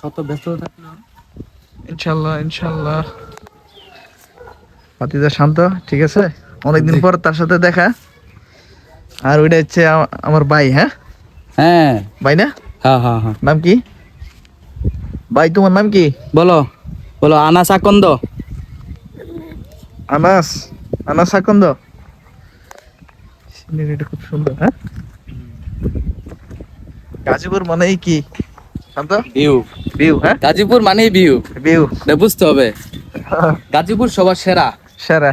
শত ব্যস্ত থাকলেও ইনশাল্লাহ ইনশাল্লাহ। পাতিদা শান্ত ঠিক আছে? অনেকদিন পর তার সাথে দেখা। আর ওইটা হচ্ছে আমার ভাই হ্যাঁ? হ্যাঁ। ভাই না? হ্যাঁ হ্যাঁ হ্যাঁ। নাম কি? ভাই তোমার নাম কি? বলো বলো আনাস আকন্দ আনাস আনাস আকন্দ সিনারিটা খুব সুন্দর হ্যাঁ? গাজীপুর মানেই কি? শান্ত? ভিউ ভিউ হ্যাঁ? গাজীপুর মানেই ভিউ ভিউ বুঝতে হবে। গাজীপুর সবার সেরা। সেরা।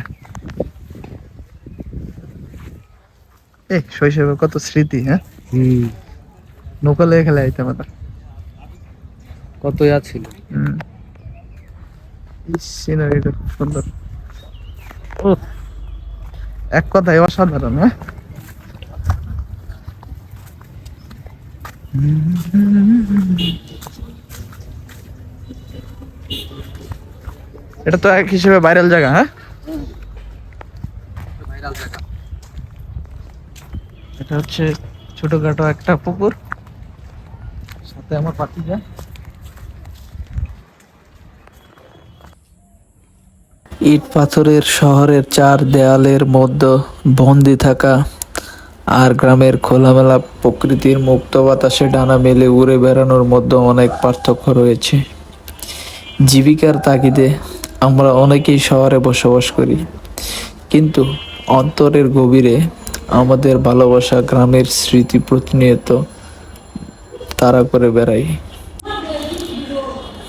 এই শৈশবে কত স্মৃতি হ্যাঁ? হুম। নৌকা লেগে খেলে আইতাম আমরা কত ইয়া ছিল। সিনারিটা খুব সুন্দর। ও এক কথায় অসাধারণ হ্যাঁ? এটা তো এক হিসেবে ভাইরাল জায়গা হ্যাঁ? ভাইরাল জায়গা। এটা হচ্ছে ছোটখাটো একটা পুকুর। সাথে আমার পাতি যা ইট পাথরের শহরের চার দেয়ালের মধ্যে বন্দি থাকা আর গ্রামের খোলামেলা প্রকৃতির মুক্ত বাতাসে ডানা মেলে উড়ে বেড়ানোর মধ্যে অনেক পার্থক্য রয়েছে। জীবিকার তাগিদে আমরা অনেকেই শহরে বসবাস করি। কিন্তু অন্তরের গভীরে আমাদের ভালোবাসা গ্রামের স্মৃতি প্রতিনিয়ত তারা করে বেড়াই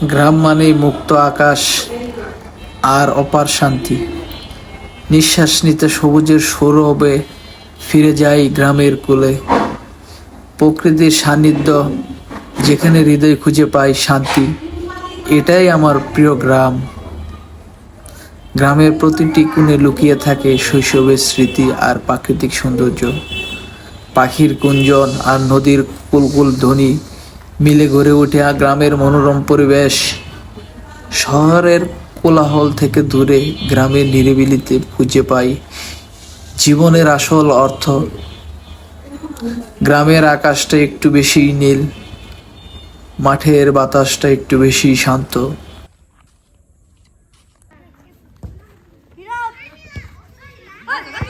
গ্রাম মানেই মুক্ত আকাশ আর অপার শান্তি। নিঃশ্বাস নিতে সবুজের সৌরভে ফিরে যাই গ্রামের কোলে। প্রকৃতির সান্নিধ্য যেখানে হৃদয় খুঁজে পাই শান্তি। এটাই আমার প্রিয় গ্রাম। গ্রামের প্রতিটি কোণে লুকিয়ে থাকে শৈশবের স্মৃতি আর প্রাকৃতিক সৌন্দর্য। পাখির কুঞ্জন আর নদীর কুলকুল ধ্বনি মিলে গড়ে ওঠে আর গ্রামের মনোরম পরিবেশ। শহরের কোলাহল থেকে দূরে গ্রামের নিরিবিলিতে খুঁজে পাই জীবনের আসল অর্থ। গ্রামের আকাশটা একটু বেশি নীল, মাঠের বাতাসটা একটু বেশি শান্ত। 누가?